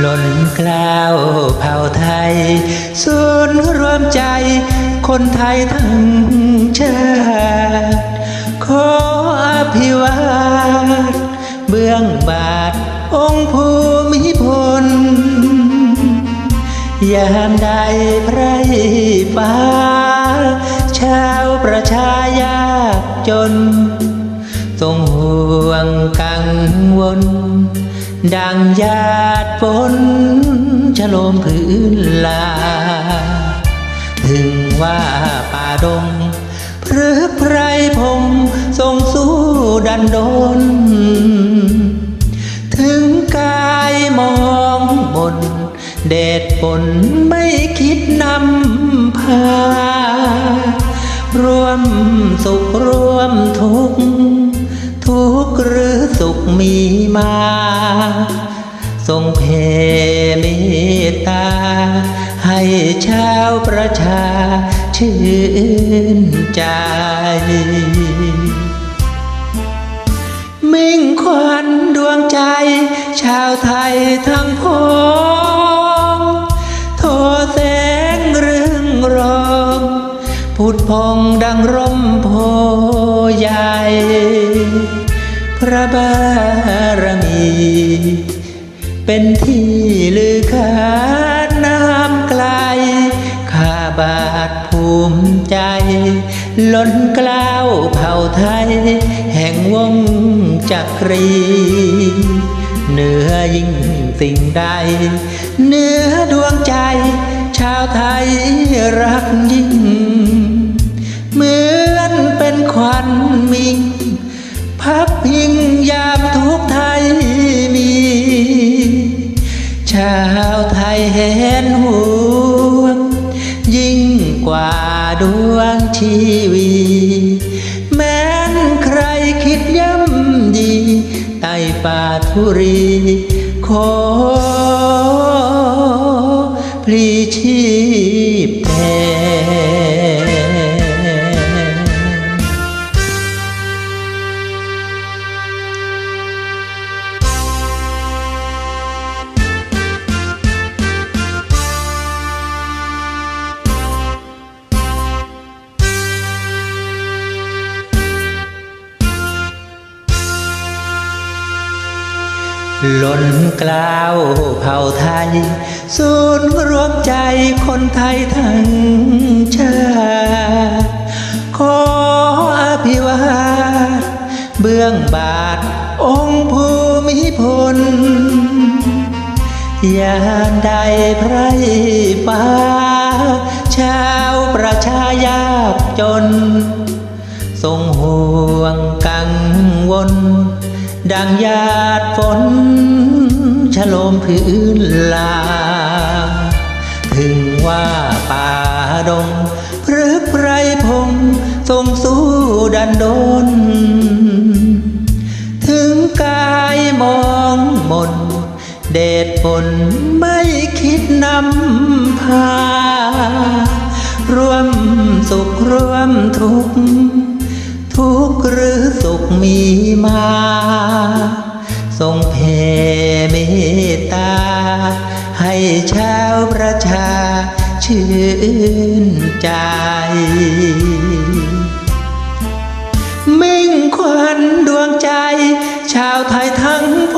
หล่นกล้าวเผ่าไทย ศูนย์รวมใจ คนไทยทั้งชาติขออภิวาทเบื้องบาท องค์ภูมิพล ยามใดไพรฟ้า ชาวประชายากจนทรงห่วงกังวล ดังญาติฝนชโลมพื้นลา ถึงว่าป่าดงพฤกไพรพงทรงสู้ดันดน ถึงกายมองบนเดชฝนไม่คิดนำพา ร่วมสุขร่วมทุกข์ ทุกข์หรือสุขมีมา ทรงเพเมตตา ให้ชาวประชาชื่นใจ มิ่งขวัญดวงใจ ชาวไทยทั้งพงโทแสงเรืองรองผุดพองดังร่มโพใหญ่ ระบารมี เป็นที่ลือขานน้ำไกล ข้าบาทภูมิใจ ล้นกล้าวเผ่าไทย แห่งวงจักรีเหนือยิ่งสิ่งใดเหนือดวงใจ ชาวไทยรักยิ่ง ทีวี แม้นใครคิดย่ำดี ใต้ป่าทุรี ขอพลีชี ล้นกล้าวเผ่าไทย ศูนย์รวมใจคนไทยทั้งชาติขออภิวาทเบื้องบาท องค์ภูมิพลยามใดไพรฟ้า ชาวประชายากจน ทรงห่วงกังวลดังหยาดฝน ลมพื้นลา ถึงว่าป่าดงพฤกไพรพงทรงสู้ดันโดน ถึงกายมองมน เดชฝนไม่คิดนำพา ร่วมสุขร่วมทุกข์ทุกข์หรือสุขมีมา ทรงเพ ตตา ให้ชาวประชาชื่นใจ มิ่งขวัญดวงใจ ชาวไทยทั้งพ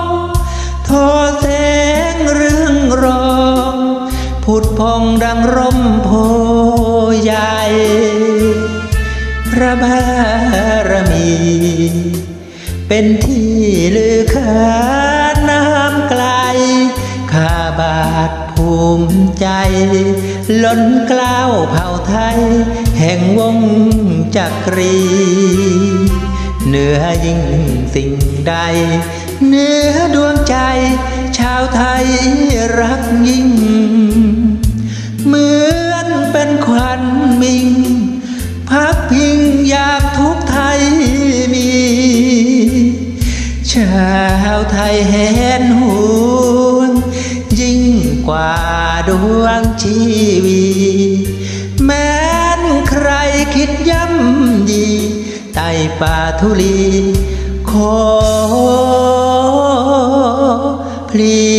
งโทแสงเรื่องรองผุดพองดังร่มโพใหญ่พระบารมี เป็นที่ลื ใจ ล้นกล้าวเผ่าไทย แห่งวงจักรีเหนือยิ่งสิ่งใดเหนือดวงใจ ชาวไทยรักยิ่ง เหมือนเป็นควันมิง พักพิงอยากทุกไทยมี ชาวไทยเห็นห่วงยิ่งกว่า ดวงชีวีแม้นใครคิดย่ำดีใต้ป่าทุลีขอพลี